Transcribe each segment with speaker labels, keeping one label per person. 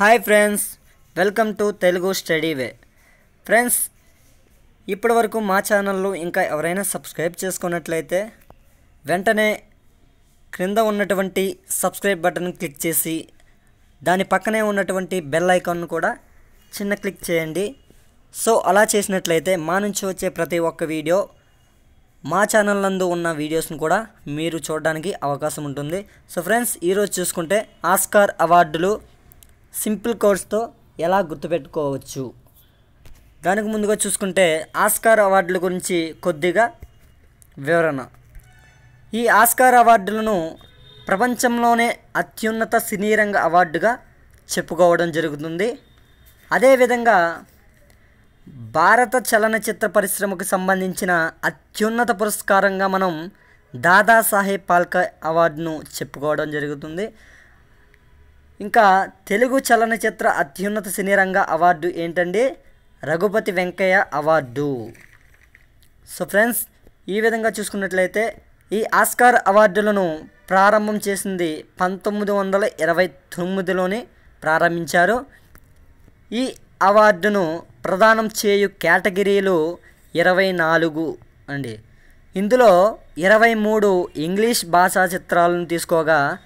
Speaker 1: Hi friends welcome to Telugu study way. Friends ఇప్పటి వరకు మా ఛానల్లో ఇంకా ఎవరైనా సబ్స్క్రైబ్ చేసుకున్నట్లయితే వెంటనే క్రింద ఉన్నటువంటి సబ్స్క్రైబ్ బటన్ క్లిక్ చేసి దాని పక్కనే ఉన్నటువంటి బెల్ ఐకాన్ను కూడా చిన్న క్లిక్ చేయండి. సో అలా చేసినట్లయితే మా నుంచి వచ్చే ప్రతి ఒక్క వీడియో మా ఛానల్ నందు ఉన్న వీడియోస్ని కూడా మీరు చూడడానికి అవకాశం ఉంటుంది. సో ఫ్రెండ్స్ ఈరోజు చూసుకుంటే ఆస్కార్ అవార్డులు సింపుల్ కోర్స్తో ఎలా గుర్తుపెట్టుకోవచ్చు? దానికి ముందుగా చూసుకుంటే ఆస్కార్ అవార్డుల గురించి కొద్దిగా వివరణ. ఈ ఆస్కార్ అవార్డులను ప్రపంచంలోనే అత్యున్నత సినీ రంగ అవార్డుగా చెప్పుకోవడం జరుగుతుంది. అదేవిధంగా భారత చలనచిత్ర పరిశ్రమకు సంబంధించిన అత్యున్నత పురస్కారంగా మనం దాదాసాహెబ్ పాల్కే అవార్డును చెప్పుకోవడం జరుగుతుంది. ఇంకా తెలుగు చలనచిత్ర అత్యున్నత సినీ రంగ అవార్డు ఏంటండి? Raghupathi Venkaiah award. So friends ఈ విధంగా చూసుకున్నట్లయితే ఈ ఆస్కార్ అవార్డులను ప్రారంభం చేసింది పంతొమ్మిది వందల ఇరవై తొమ్మిదిలోనే ప్రారంభించారు. ఈ అవార్డును ప్రదానం చేయు కేటగిరీలు ఇరవై నాలుగు అండి. ఇందులో ఇరవై మూడు ఇంగ్లీష్ భాషా చిత్రాలను తీసుకోగా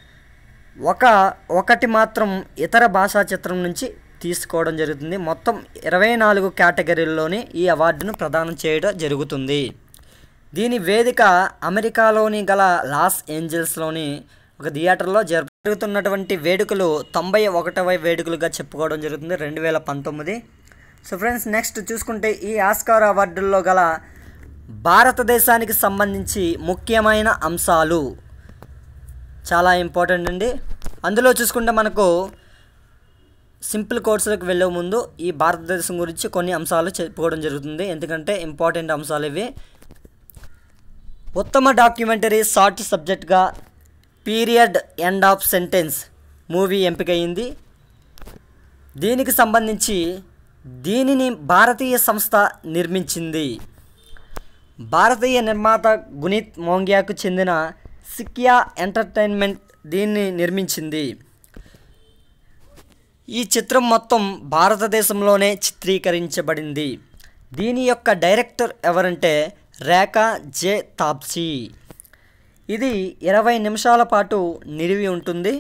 Speaker 1: ఒక ఒకటి మాత్రం ఇతర భాషా చిత్రం నుంచి తీసుకోవడం జరుగుతుంది. మొత్తం ఇరవై నాలుగు కేటగిరీల్లోని ఈ అవార్డును ప్రదానం చేయడం జరుగుతుంది. దీని వేదిక అమెరికాలోని గల లాస్ ఏంజల్స్లోని ఒక థియేటర్లో జరుగుతున్నటువంటి వేడుకలు తొంభై ఒకటవ వేడుకలుగా చెప్పుకోవడం జరుగుతుంది రెండు వేల పంతొమ్మిది. సో ఫ్రెండ్స్ నెక్స్ట్ చూసుకుంటే ఈ ఆస్కార్ అవార్డుల్లో గల భారతదేశానికి సంబంధించి ముఖ్యమైన అంశాలు. చాలా ఇంపార్టెంట్ అండి. అందులో చూసుకుంటే మనకు సింపుల్ కోర్సులకు వెళ్ళే ముందు ఈ భారతదేశం గురించి కొన్ని అంశాలు చెప్పుకోవడం జరుగుతుంది. ఎందుకంటే ఇంపార్టెంట్ అంశాలు ఇవి. ఉత్తమ documentary short సబ్జెక్ట్గా period end of sentence movie ఎంపికయింది దీనికి సంబంధించి దీనిని భారతీయ సంస్థ నిర్మించింది. భారతీయ నిర్మాత గునీత్ మోంగియాకు చెందిన సిక్యా ఎంటర్టైన్మెంట్ దీన్ని నిర్మించింది. ఈ చిత్రం మొత్తం భారతదేశంలోనే చిత్రీకరించబడింది. దీని యొక్క డైరెక్టర్ ఎవరంటే రేఖా జే తాప్సీ. ఇది ఇరవై నిమిషాల పాటు నిలివి ఉంటుంది.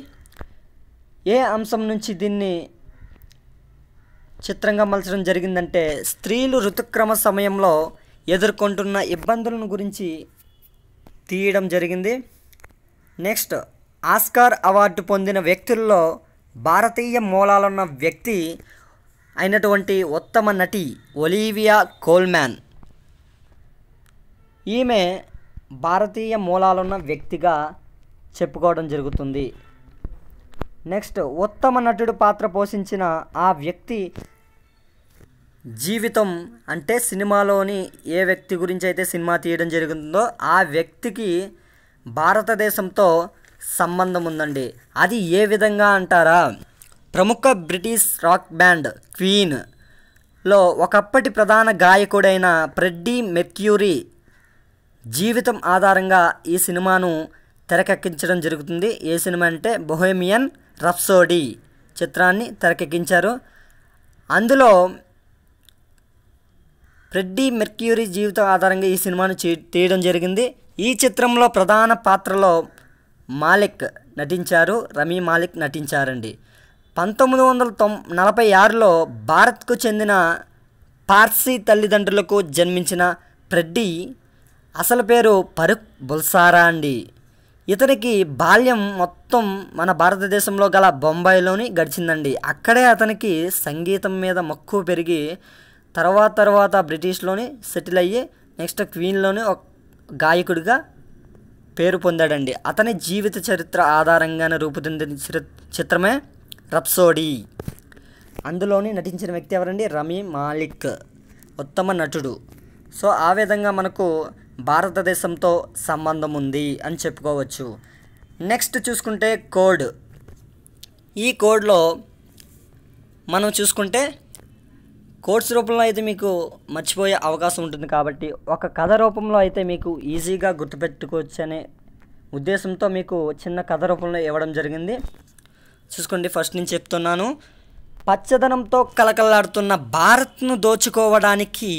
Speaker 1: ఏ అంశం నుంచి దీన్ని చిత్రంగా మలచడం జరిగిందంటే స్త్రీలు ఋతుక్రమ సమయంలో ఎదుర్కొంటున్న ఇబ్బందులను గురించి తీయడం జరిగింది. నెక్స్ట్ ఆస్కార్ అవార్డు పొందిన వ్యక్తుల్లో భారతీయ మూలాలున్న వ్యక్తి అయినటువంటి ఉత్తమ నటి ఒలీవియా కోల్మ్యాన్ ఈమె భారతీయ మూలాలున్న వ్యక్తిగా చెప్పుకోవడం జరుగుతుంది. నెక్స్ట్ ఉత్తమ నటుడు పాత్ర పోషించిన ఆ వ్యక్తి జీవితం అంటే సినిమాలోని ఏ వ్యక్తి గురించి అయితే సినిమా తీయడం జరుగుతుందో ఆ వ్యక్తికి భారతదేశంతో సంబంధం ఉందండి. అది ఏ విధంగా అంటారా? ప్రముఖ బ్రిటిష్ రాక్ బ్యాండ్ క్వీన్లో ఒకప్పటి ప్రధాన గాయకుడైన ఫ్రెడ్డీ మెక్యూరీ జీవితం ఆధారంగా ఈ సినిమాను తెరకెక్కించడం జరుగుతుంది. ఏ సినిమా అంటే బొహేమియన్ రప్సోడీ చిత్రాన్ని తెరకెక్కించారు. అందులో ఫ్రెడ్డీ మెర్క్యూరీ జీవితం ఆధారంగా ఈ సినిమాను తీయడం జరిగింది. ఈ చిత్రంలో ప్రధాన పాత్రలో మాలిక్ నటించారు. రమీ మాలిక్ నటించారండి. పంతొమ్మిది వందల తొం నలభై ఆరులో భారత్కు చెందిన పార్సీ తల్లిదండ్రులకు జన్మించిన ఫ్రెడ్డీ అసలు పేరు పరుక్ బుల్సారా అండి. ఇతనికి బాల్యం మొత్తం మన భారతదేశంలో గల బొంబాయిలోని గడిచిందండి. అక్కడే అతనికి సంగీతం మీద మక్కువ పెరిగి తర్వాత తర్వాత బ్రిటిష్లోని సెటిల్ అయ్యి నెక్స్ట్ క్వీన్లోనే ఒక గాయకుడిగా పేరు పొందాడండి. అతని జీవిత చరిత్ర ఆధారంగానే రూపుదిద్దిన చిత్రమే రప్సోడీ. అందులోని నటించిన వ్యక్తి ఎవరండి? రమీ మాలిక్ ఉత్తమ నటుడు. సో ఆ విధంగా మనకు భారతదేశంతో సంబంధం ఉంది అని చెప్పుకోవచ్చు. నెక్స్ట్ చూసుకుంటే కోడ్. ఈ కోడ్లో మనం చూసుకుంటే కోడ్స్ రూపంలో అయితే మీకు మర్చిపోయే అవకాశం ఉంటుంది కాబట్టి ఒక కథ రూపంలో అయితే మీకు ఈజీగా గుర్తుపెట్టుకోవచ్చు అనే ఉద్దేశంతో మీకు చిన్న కథ రూపంలో ఇవ్వడం జరిగింది. చూసుకోండి ఫస్ట్ నేను చెప్తున్నాను. పచ్చదనంతో కలకలాడుతున్న భారత్ను దోచుకోవడానికి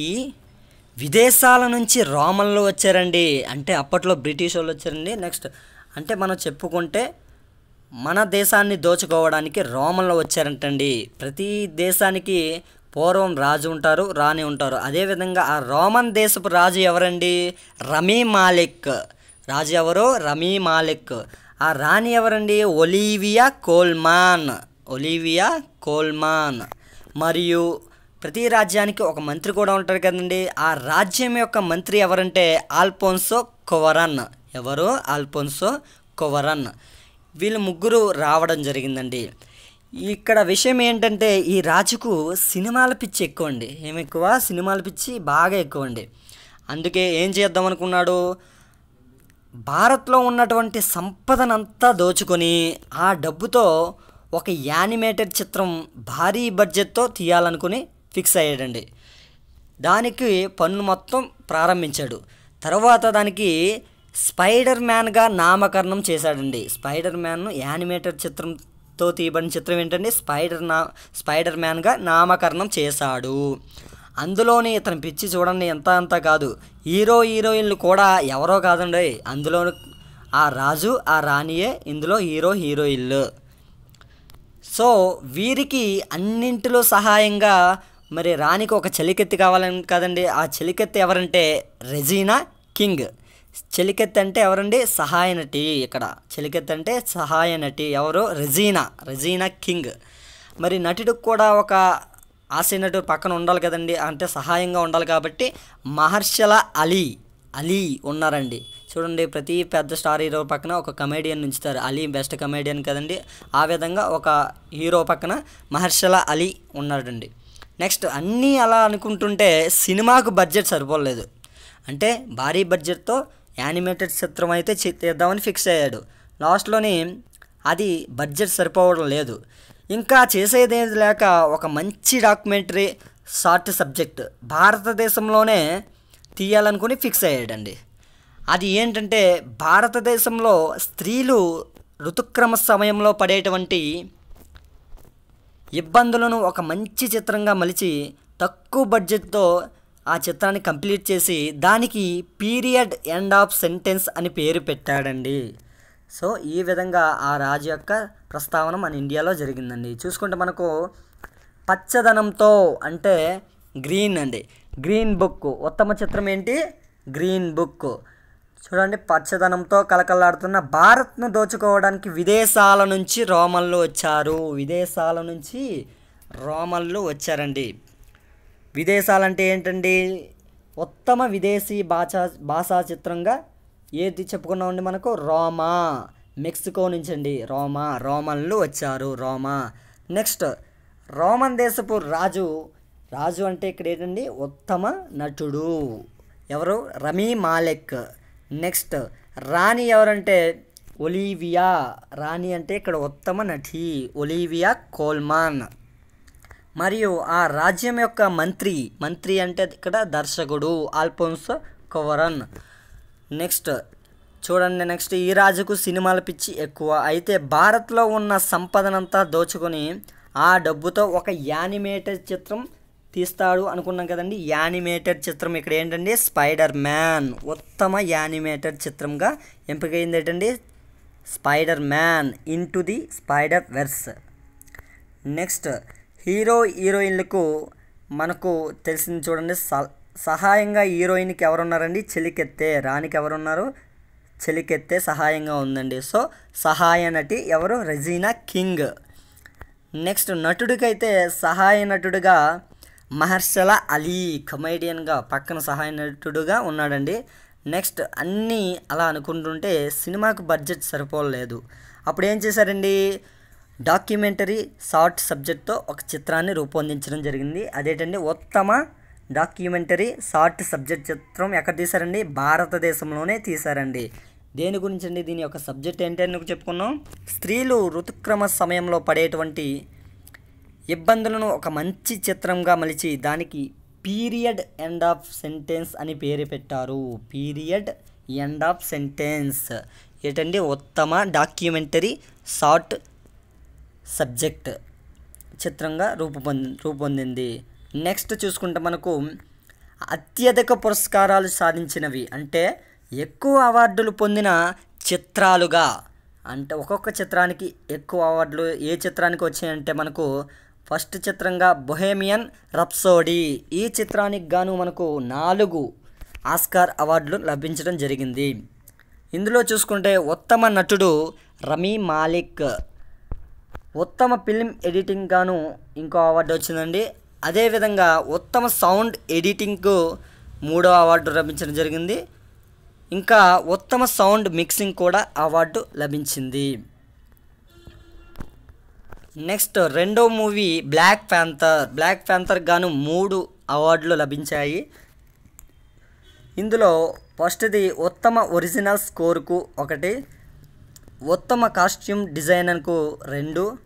Speaker 1: విదేశాల నుంచి రోమన్లు వచ్చారండి. అంటే అప్పట్లో బ్రిటిష్ వాళ్ళు వచ్చారండి. నెక్స్ట్ అంటే మనం చెప్పుకుంటే మన దేశాన్ని దోచుకోవడానికి రోమన్లు వచ్చారంటండి. ప్రతి దేశానికి పూర్వం రాజు ఉంటారు రాణి ఉంటారు. అదేవిధంగా ఆ రోమన్ దేశపు రాజు ఎవరండి? Rami Malek. రాజు ఎవరు? Rami Malek. ఆ రాణి ఎవరండి? Olivia Colman. Olivia Colman. మరియు ప్రతి రాజ్యానికి ఒక మంత్రి కూడా ఉంటారు కదండి. ఆ రాజ్యం యొక్క మంత్రి ఎవరంటే ఆల్పోన్సో కొవరన్. ఎవరు? ఆల్పోన్సో కొవరన్. వీళ్ళు ముగ్గురు రావడం జరిగిందండి. ఇక్కడ విషయం ఏంటంటే ఈ రాజుకు సినిమాల పిచ్చి ఎక్కువ అండి ఏమి ఎక్కువ? సినిమాల పిచ్చి బాగా ఎక్కువ అండి అందుకే ఏం చేద్దాం అనుకున్నాడు భారత్లో ఉన్నటువంటి సంపదనంతా దోచుకొని ఆ డబ్బుతో ఒక యానిమేటెడ్ చిత్రం భారీ బడ్జెట్తో తీయాలనుకుని ఫిక్స్ అయ్యాడండి. దానికి పన్ను మొత్తం ప్రారంభించాడు. తర్వాత దానికి స్పైడర్ మ్యాన్గా నామకరణం చేశాడండి. స్పైడర్ మ్యాన్ యానిమేటెడ్ చిత్రం తో తీయబడిన చిత్రం ఏంటంటే స్పైడర్ నా స్పైడర్ మ్యాన్గా నామకరణం చేశాడు. అందులోని ఇతని పిచ్చి చూడండి ఎంత అంత కాదు. హీరో హీరోయిన్లు కూడా ఎవరో కాదండి. అందులో ఆ రాజు ఆ రాణియే ఇందులో హీరో హీరోయిన్లు. సో వీరికి అన్నింటిలో సహాయంగా మరి రాణికి ఒక చలికెత్తి కావాలని కదండి. ఆ చలికెత్తి ఎవరంటే రెజీనా కింగ్. చెలికెత్తంటే ఎవరండి? సహాయ నటి ఇక్కడ. చెలికెత్తంటే సహాయ నటి ఎవరు? రెజీనా. Regina King. మరి నటుడికి కూడా ఒక ఆశయ నటుడు పక్కన ఉండాలి కదండి. అంటే సహాయంగా ఉండాలి కాబట్టి మహర్షల అలీ. అలీ ఉన్నారండి. చూడండి ప్రతి పెద్ద స్టార్ హీరో పక్కన ఒక కమేడియన్ ఉంచుతారు. అలీ బెస్ట్ కమేడియన్ కదండి. ఆ విధంగా ఒక హీరో పక్కన మహర్షల అలీ ఉన్నాడండి. నెక్స్ట్ అన్నీ అలా అనుకుంటుంటే సినిమాకు బడ్జెట్ సరిపోలేదు. అంటే భారీ బడ్జెట్తో యానిమేటెడ్ చిత్రం అయితే చే- తీద్దామని ఫిక్స్ అయ్యాడు. లాస్ట్లోని అది బడ్జెట్ సరిపోవడం లేదు. ఇంకా చేసేది ఏది లేక ఒక మంచి డాక్యుమెంటరీ షార్ట్ సబ్జెక్ట్ భారతదేశంలోనే తీయాలనుకుని ఫిక్స్ అయ్యాడండి. అది ఏంటంటే భారతదేశంలో స్త్రీలు ఋతుక్రమ సమయంలో పడేటువంటి ఇబ్బందులను ఒక మంచి చిత్రంగా మలిచి తక్కువ బడ్జెట్తో ఆ చిత్రాన్ని కంప్లీట్ చేసి దానికి పీరియడ్ ఎండ్ ఆఫ్ సెంటెన్స్ అని పేరు పెట్టాడండి. సో ఈ విధంగా ఆ రాజు యొక్క ప్రస్తావన మన ఇండియాలో జరిగిందండి. చూసుకుంటే మనకు పచ్చదనంతో అంటే గ్రీన్ అండి. Green book. ఉత్తమ చిత్రం ఏంటి? Green book. చూడండి పచ్చదనంతో కలకలాడుతున్న భారత్ను దోచుకోవడానికి విదేశాల నుంచి రోమన్లు వచ్చారు. విదేశాల నుంచి రోమన్లు వచ్చారండి. విదేశాలంటే ఏంటండి? ఉత్తమ విదేశీ భాషా భాషా చిత్రంగా ఏది చెప్పుకున్నామండి మనకు? రోమా. మెక్సికో నుంచి అండి రోమా. రోమన్లు వచ్చారు. రోమా. నెక్స్ట్ రోమన్ దేశపు రాజు. రాజు అంటే ఇక్కడ ఏంటండి? ఉత్తమ నటుడు. ఎవరు? రమీ మాలెక్. నెక్స్ట్ రాణి ఎవరంటే? ఒలీవియా. రాణి అంటే ఇక్కడ ఉత్తమ నటి. Olivia Colman. మరియు ఆ రాజ్యం యొక్క మంత్రి మంత్రి అంటే ఇక్కడ దర్శకుడు ఆల్ఫోన్సో కొవరన్. నెక్స్ట్ చూడండి నెక్స్ట్ ఈ రాజుకు సినిమాల పిచ్చి ఎక్కువ. అయితే భారత్లో ఉన్న సంపదనంతా దోచుకొని ఆ డబ్బుతో ఒక యానిమేటెడ్ చిత్రం తీస్తాడు అనుకున్నాం కదండి. యానిమేటెడ్ చిత్రం ఇక్కడ ఏంటండి? స్పైడర్ మ్యాన్ ఉత్తమ యానిమేటెడ్ చిత్రంగా ఎంపికైంది ఏంటండి spider man in to the spider verse. Next hero హీరోయిన్లకు మనకు తెలిసింది చూడండి. స- సహాయంగా హీరోయిన్కి ఎవరున్నారండి? చెలికెత్తే రానికి ఎవరున్నారు? చెలికెత్తే సహాయంగా ఉందండి. సో సహాయ నటి ఎవరు? రెజీనా కింగ్. నెక్స్ట్ నటుడికైతే సహాయ నటుడిగా మహర్షల అలీ కమేడియన్గా పక్కన సహాయ నటుడుగా ఉన్నాడండి. నెక్స్ట్ అన్నీ అలా అనుకుంటుంటే సినిమాకు బడ్జెట్ సరిపోలేదు. అప్పుడు ఏం చేశారండి? డాక్యుమెంటరీ షార్ట్ సబ్జెక్ట్తో ఒక చిత్రాన్ని రూపొందించడం జరిగింది. అదేంటండి? ఉత్తమ డాక్యుమెంటరీ షార్ట్ సబ్జెక్ట్ చిత్రం ఎక్కడ తీశారండి? భారతదేశంలోనే తీశారండి. దేని గురించి అండి దీని యొక్క సబ్జెక్ట్ ఏంటి అని చెప్పుకున్నాం. స్త్రీలు ఋతుక్రమ సమయంలో పడేటువంటి ఇబ్బందులను ఒక మంచి చిత్రంగా మలిచి దానికి పీరియడ్ ఎండ్ ఆఫ్ సెంటెన్స్ అని పేరు పెట్టారు. Period end of sentence. ఏంటండి? ఉత్తమ డాక్యుమెంటరీ షార్ట్ సబ్జెక్ట్ చిత్రంగా రూపొంది రూపొందింది నెక్స్ట్ చూసుకుంటే మనకు అత్యధిక పురస్కారాలు సాధించినవి అంటే ఎక్కువ అవార్డులు పొందిన చిత్రాలుగా అంటే ఒక్కొక్క చిత్రానికి ఎక్కువ అవార్డులు ఏ చిత్రానికి వచ్చాయంటే మనకు ఫస్ట్ చిత్రంగా బొహేమియన్ రప్సోడీ. ఈ చిత్రానికి గాను మనకు నాలుగు ఆస్కార్ అవార్డులు లభించడం జరిగింది. ఇందులో చూసుకుంటే ఉత్తమ నటుడు రమీ మాలిక్. ఉత్తమ ఫిల్మ్ ఎడిటింగ్ గాను ఇంకో అవార్డు వచ్చిందండి. అదేవిధంగా ఉత్తమ సౌండ్ ఎడిటింగ్కు మూడో అవార్డు లభించడం జరిగింది. ఇంకా ఉత్తమ సౌండ్ మిక్సింగ్ కూడా అవార్డు లభించింది. నెక్స్ట్ రెండో movie black panther. Black panther గాను మూడు అవార్డులు లభించాయి. ఇందులో ఫస్ట్ది ఉత్తమ ఒరిజినల్ స్కోర్కు ఒకటి ఉత్తమ కాస్ట్యూమ్ డిజైనర్కు రెండు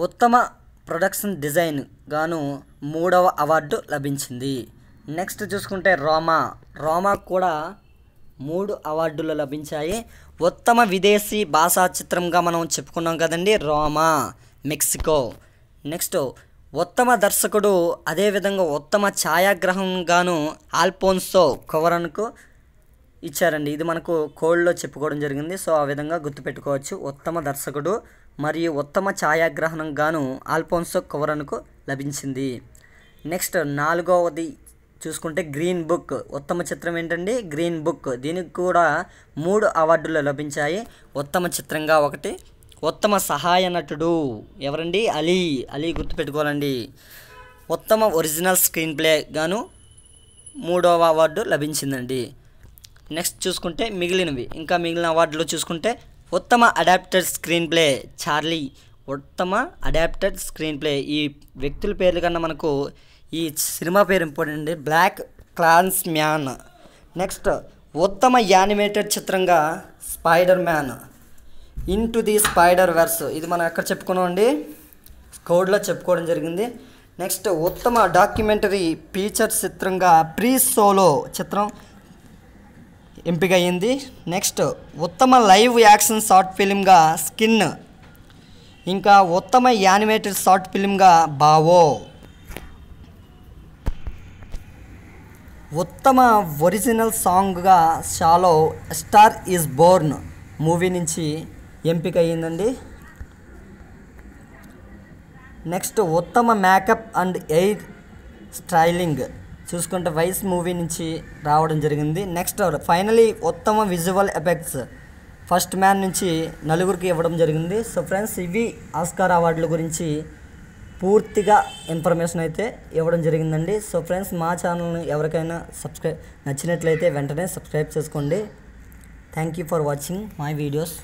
Speaker 1: ఉత్తమ ప్రొడక్షన్ డిజైన్ గాను మూడవ అవార్డు లభించింది. నెక్స్ట్ చూసుకుంటే రోమా. రోమా కూడా మూడు అవార్డులు లభించాయి. ఉత్తమ విదేశీ భాషా చిత్రంగా మనం చెప్పుకున్నాం కదండి రోమా మెక్సికో. నెక్స్ట్ ఉత్తమ దర్శకుడు అదేవిధంగా ఉత్తమ ఛాయాగ్రహంగాను ఆల్పోన్సో కవరన్కు ఇచ్చారండి. ఇది మనకు కోల్డ్లో చెప్పుకోవడం జరిగింది. సో ఆ విధంగా గుర్తుపెట్టుకోవచ్చు. ఉత్తమ దర్శకుడు మరియు ఉత్తమ ఛాయాగ్రహణం గాను ఆల్ఫోన్సో కవరన్కు లభించింది. నెక్స్ట్ నాలుగవది చూసుకుంటే గ్రీన్ బుక్. ఉత్తమ చిత్రం ఏంటండి? Green book. దీనికి కూడా మూడు అవార్డులు లభించాయి. ఉత్తమ చిత్రంగా ఒకటి. ఉత్తమ సహాయ నటుడు ఎవరండి? అలీ. అలీ గుర్తుపెట్టుకోవాలండి. ఉత్తమ ఒరిజినల్ స్క్రీన్ ప్లే గాను మూడవ అవార్డు లభించిందండి. నెక్స్ట్ చూసుకుంటే మిగిలినవి. ఇంకా మిగిలిన అవార్డులు చూసుకుంటే ఉత్తమ అడాప్టెడ్ స్క్రీన్ ప్లే చార్లీ ఉత్తమ అడాప్టెడ్ స్క్రీన్ ప్లే ఈ వ్యక్తుల పేర్ల కన్నా మనకు ఈ సినిమా పేరు ఇంపార్టెంట్ అండి. బ్లాక్ క్లాన్స్ మ్యాన్ నెక్స్ట్ ఉత్తమ యానిమేటెడ్ చిత్రంగా spider man in to the spider verse ఇది మనం ఎక్కడ చెప్పుకున్నాం అండి? కోడ్లో చెప్పుకోవడం జరిగింది. నెక్స్ట్ ఉత్తమ డాక్యుమెంటరీ ఫీచర్ చిత్రంగా ప్రీ సోలో చిత్రం ఎంపిక అయింది నెక్స్ట్ ఉత్తమ లైవ్ యాక్షన్ షార్ట్ ఫిలింగా స్కిన్. ఇంకా ఉత్తమ యానిమేటెడ్ షార్ట్ ఫిలింగా బావో. ఉత్తమ original సాంగ్గా shallow star is born movie నుంచి ఎంపిక అయ్యిందండి నెక్స్ట్ ఉత్తమ మేకప్ అండ్ ఎయిర్ స్టైలింగ్. చూసుకుంటే వైస్ మూవీ నుంచి రావడం జరిగింది. నెక్స్ట్ ఫైనలీ ఉత్తమ విజువల్ ఎఫెక్ట్స్ ఫస్ట్ మ్యాన్ నుంచి నలుగురికి ఇవ్వడం జరిగింది. సో ఫ్రెండ్స్ ఇవి ఆస్కార్ అవార్డుల గురించి పూర్తిగా ఇన్ఫర్మేషన్ అయితే ఇవ్వడం జరిగిందండి. సో ఫ్రెండ్స్ మా ఛానల్ని ఎవరికైనా సబ్స్క్రైబ్ నచ్చినట్లయితే వెంటనే సబ్స్క్రైబ్ చేసుకోండి. Thank you for watching my videos